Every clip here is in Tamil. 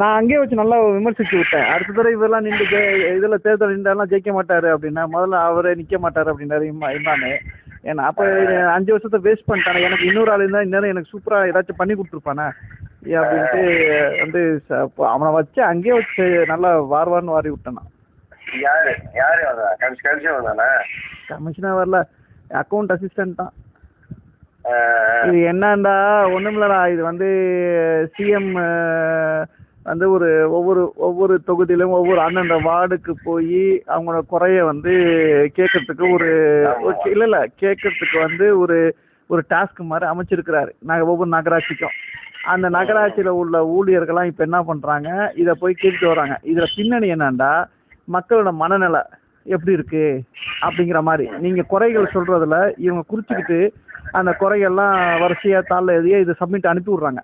நான் அங்கேயே வச்சு நல்லா விமர்சிச்சு விட்டேன். அடுத்த தடவை இவரெல்லாம் நின்று ஜெ இதில் தேர்தல் நின்றாலாம் ஜெயிக்க மாட்டாரு அப்படின்னா முதல்ல அவரே நிற்க மாட்டாரு அப்படின்னாரு இம்மா இம்மானு ஏன்னா அப்போ அஞ்சு வருஷத்தை வேஸ்ட் பண்ணிட்டானே. எனக்கு இன்னொரு ஆள் இருந்தால் இந்நேரம் எனக்கு சூப்பராக ஏதாச்சும் பண்ணி கொடுத்துருப்பானே. அப்படின்ட்டு வந்து அவனை வச்சு அங்கேயே வச்சு நல்லா வார் வார்னு வாரி விட்டேன் யாரு? யாரு வந்தா கமிஷன் கமிஷன் வந்தானா கமிஷனாக வரல. அக்கௌண்ட் அசிஸ்டன்ட் தான். இது என்னண்டா ஒண்ணுமில்லடா. இது வந்து சிஎம் வந்து ஒரு ஒவ்வொரு ஒவ்வொரு தொகுதியிலும் ஒவ்வொரு அந்தந்த வார்டுக்கு போய் அவங்களோட குறைய வந்து கேட்கறதுக்கு ஒரு இல்லை இல்லை கேட்கறதுக்கு வந்து ஒரு ஒரு டாஸ்க் மாதிரி அமைச்சிருக்கிறாரு. நாங்கள் ஒவ்வொரு நகராட்சிக்கும். அந்த நகராட்சியில் உள்ள ஊழியர்கள்லாம் இப்போ என்ன பண்ணுறாங்க இதை போய் கேட்டுட்டு வராங்க. இதில் பின்னணி என்னன்னா மக்களோட மனநிலை எப்படி இருக்கு? அப்படிங்கிற மாதிரி. நீங்கள் குறைகள் சொல்கிறதுல இவங்க குறிச்சிக்கிட்டு அந்த குறைகள்லாம் வரிசையாக தாளில் எதையோ இதை சப்மிட் அனுப்பி விட்றாங்க.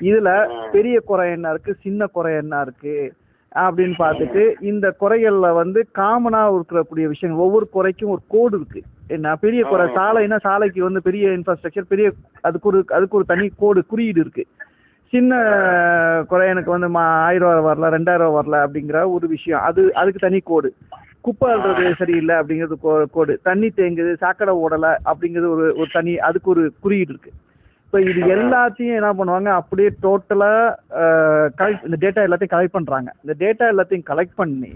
இதில் பெரிய குறை என்ன இருக்குது சின்ன குறை என்ன இருக்குது அப்படின்னு பார்த்துட்டு இந்த குறைகளில் வந்து காமனாக இருக்கக்கூடிய விஷயங்கள் ஒவ்வொரு குறைக்கும் ஒரு கோடு இருக்குது என்ன? பெரிய குறை சாலைனா சாலைக்கு வந்து பெரிய இன்ஃப்ராஸ்ட்ரக்சர் பெரிய அதுக்கு ஒரு அதுக்கு ஒரு தனி கோடு குறியீடு இருக்குது சின்ன குறை எனக்கு வந்து மா ஆயிரம் ரூபா வரல ரெண்டாயிரம் ரூபா வரல அப்படிங்கிற ஒரு விஷயம். அது அதுக்கு தனி கோடு குப்பை அள்ளுறது சரியில்லை அப்படிங்கிறது கோ- கோடு தண்ணி தேங்குது சாக்கடை ஓடலை அப்படிங்கிறது ஒரு ஒரு தனி அதுக்கு ஒரு குறியீடு இருக்குது இப்போ இது எல்லாத்தையும் என்ன பண்ணுவாங்க அப்படியே டோட்டலாக கலெக்ட் இந்த டேட்டா எல்லாத்தையும் கலெக்ட் பண்ணுறாங்க இந்த டேட்டா எல்லாத்தையும் கலெக்ட் பண்ணி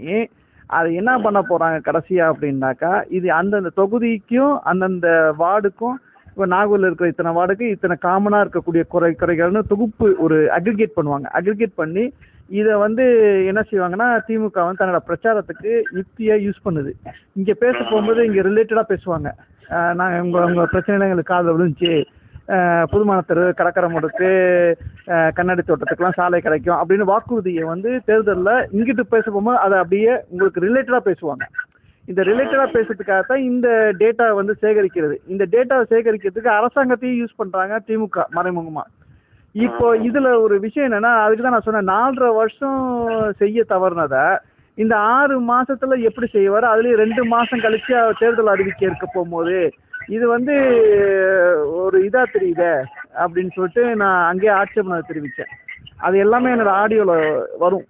அதை என்ன பண்ண போகிறாங்க கடைசியாக அப்படின்னாக்கா இது அந்தந்த தொகுதிக்கும் அந்தந்த வார்டுக்கும் இப்போ நாகூரில் இருக்கிற இத்தனை வார்டுக்கு இத்தனை காமனாக இருக்கக்கூடிய குறை குறைகள்னு தொகுப்பு ஒரு அக்ரிகேட் பண்ணுவாங்க. அக்ரிகேட் பண்ணி இதை வந்து என்ன செய்வாங்கன்னா திமுக வந்து தன்னோட பிரச்சாரத்துக்கு யுக்தியாக யூஸ் பண்ணுது. இங்கே பேச போகும்போது இங்கே ரிலேட்டடாக பேசுவாங்க. நாங்கள் உங்கள் உங்கள் பிரச்சனைலாம் எங்களுக்கு காதில் விழுந்துச்சு. அஹ் புதுமணத்தெரு கடற்கரை முடுக்கு கண்ணாடி தோட்டத்துக்குலாம் சாலை கிடைக்கும் அப்படின்னு வாக்குறுதியை வந்து தேர்தலில் இங்கிட்டு பேச போகும்போது அதை அப்படியே உங்களுக்கு ரிலேட்டடாக பேசுவாங்க. இந்த ரிலேட்டடாக பேசுறதுக்காக தான் இந்த டேட்டா வந்து சேகரிக்கிறது. இந்த டேட்டாவை சேகரிக்கிறதுக்கு அரசாங்கத்தையும் யூஸ் பண்ணுறாங்க திமுக மறைமுகமாக இப்போ இதில் ஒரு விஷயம் என்னன்னா அதுக்கு தான் நான் சொன்னேன் நாலரை வருஷம் செய்ய தவறுனதை இந்த ஆறு மாசத்துல எப்படி செய்வார்? அதுலேயும் ரெண்டு மாதம் கழிச்சு தேர்தல் அறிவிக்கை இருக்க போகும்போது இது வந்து ஒரு இதாக தெரியுதே அப்படின்னு சொல்லிட்டு நான் அங்கேயே ஆட்சேபனை தெரிவித்தேன். அது எல்லாமே என்னோட ஆடியோவில் வரும்.